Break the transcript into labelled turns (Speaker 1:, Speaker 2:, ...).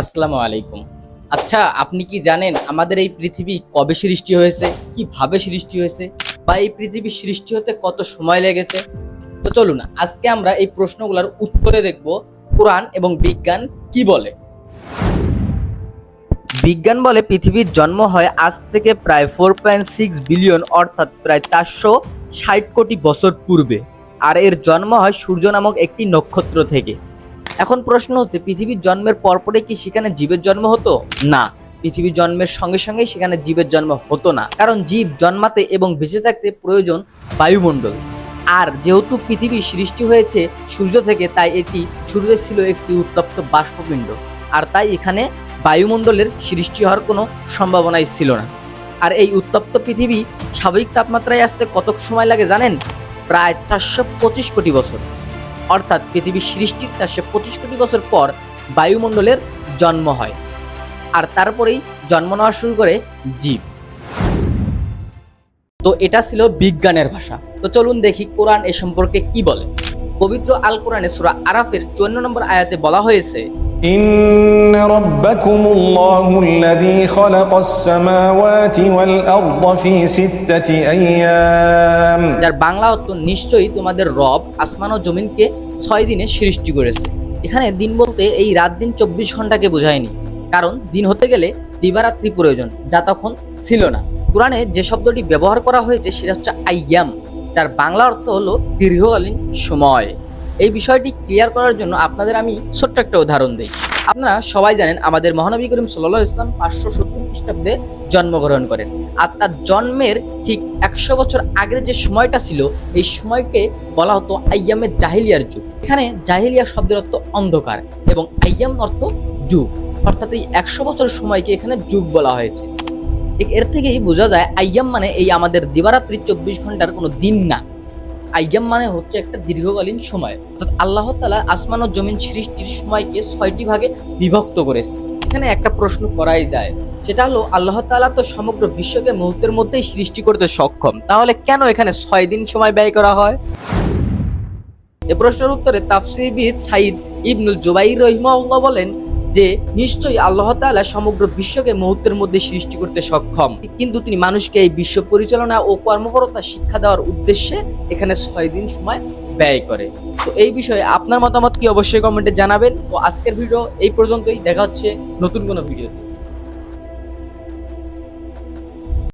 Speaker 1: আসসালামু আলাইকুম। আচ্ছা আপনি কি জানেন আমাদের এই পৃথিবী কবে সৃষ্টি হয়েছে? কীভাবে সৃষ্টি হয়েছে? বা এই পৃথিবী সৃষ্টি হতে কত সময় লেগেছে? তো চলুন, আজকে আমরা এই প্রশ্নগুলোর উত্তরে দেখব কোরআন এবং বিজ্ঞান কি বলে। বিজ্ঞান বলে পৃথিবীর জন্ম হয় আজ থেকে প্রায় ফোর পয়েন্ট সিক্স বিলিয়ন অর্থাৎ প্রায় চারশো ষাট কোটি বছর পূর্বে। আর এর জন্ম হয় সূর্য নামক একটি নক্ষত্র থেকে। এখন প্রশ্ন হচ্ছে, পৃথিবীর জন্মের পরপরে কি সেখানে জীবের জন্ম হতো? না। পৃথিবীর জন্মের সঙ্গে সঙ্গে সেখানে জীবের জন্ম হতো না। কারণ জীব জন্মাতে এবং বেঁচে থাকতে প্রয়োজন বায়ুমণ্ডল। আর যেহেতু পৃথিবী সৃষ্টি হয়েছে সূর্য থেকে, তাই এটি সূর্যের ছিল একটি উত্তপ্ত বাষ্পপিণ্ড। আর তাই এখানে বায়ুমণ্ডলের সৃষ্টি হওয়ার কোনো সম্ভাবনাই ছিল না। আর এই উত্তপ্ত পৃথিবী স্বাভাবিক তাপমাত্রায় আসতে কত সময় লাগে জানেন? প্রায় চারশো পঁচিশ কোটি বছর। অর্থাৎ পৃথিবীর সৃষ্টির চারশো পঁচিশ কোটি বছর পর বায়ুমণ্ডলের জন্ম হয়। আর তারপরেই জন্ম নেওয়া শুরু করে জীব। তো এটা ছিল বিজ্ঞানের ভাষা। তো চলুন দেখি কোরআন এ সম্পর্কে কি বলে। পবিত্র আল কোরআনে সুরা আরাফের চুয়ান্ন নম্বর আয়াতে বলা হয়েছে
Speaker 2: إن ربكم الله الذي خلق السماوات والأرض في ستة أيام
Speaker 1: যার বাংলা অর্থ নিশ্চয়ই তোমাদের রব আসমান ও জমিনকে ছয় দিনে সৃষ্টি করেছে এখানে দিন বলতে এই রাত দিন চব্বিশ ঘন্টাকে বোঝায়নি কারণ দিন হতে গেলে দিবারাত্রি প্রয়োজন যা তখন ছিল না কোরআনে যে শব্দটি ব্যবহার করা হয়েছে সেটা হচ্ছে আইয়াম যার বাংলা অর্থ হলো দীর্ঘকালীন সময় এই বিষয়টি ক্লিয়ার করার জন্য আপনাদের আমি ছোট্ট একটা উদাহরণ দিই। আপনারা সবাই জানেন আমাদের মহানবী করিম সাল্লাহ ইসলাম পাঁচশো সত্তর খ্রিস্টাব্দে জন্মগ্রহণ করেন। আর তার জন্মের ঠিক একশো বছর আগের যে সময়টা ছিল, এই সময়কে বলা হতো আইয়ামের জাহিলিয়ার যুগ। এখানে জাহিলিয়া শব্দের অর্থ অন্ধকার এবং আইয়াম অর্থ যুগ। অর্থাৎ এই একশো বছর সময়কে এখানে যুগ বলা হয়েছে। এর থেকেই বোঝা যায় আইয়াম মানে এই আমাদের দিবারাত্রি চব্বিশ ঘণ্টার কোনো দিন না। আইয়াম মানে হচ্ছে একটা দীর্ঘকালীন সময়। অর্থাৎ আল্লাহ তালা আসমান ও জমিন সৃষ্টির সময়কে ছয়টি ভাগে বিভক্ত করেছে। এখানে একটা প্রশ্ন করাই যায়, সেটা হলো আল্লাহ তালা তো সমগ্র বিশ্বকে মুহূর্তের মধ্যেই সৃষ্টি করতে সক্ষম, তাহলে কেন এখানে ছয় দিন সময় ব্যয় করা হয়? এ প্রশ্নের উত্তরে তাফসিরবিদ সাইদ ইবনুল জুবাইর রহিমাউল্লাহ বলেন যে নিশ্চয়ই আল্লাহ তালা সমগ্র বিশ্বকে মুহূর্তের মধ্যে সৃষ্টি করতে সক্ষম। কিন্তু তিনি মানুষকে এই বিশ্ব পরিচালনা ও কর্মপরতা শিক্ষা দেওয়ার উদ্দেশ্যে এখানে ছয় দিন সময় ব্যয় করে। তো এই বিষয়ে আপনার মতামত কি অবশ্যই কমেন্টে জানাবেন। তো আজকের ভিডিও এই পর্যন্তই। দেখা হচ্ছে নতুন কোনো ভিডিওতে।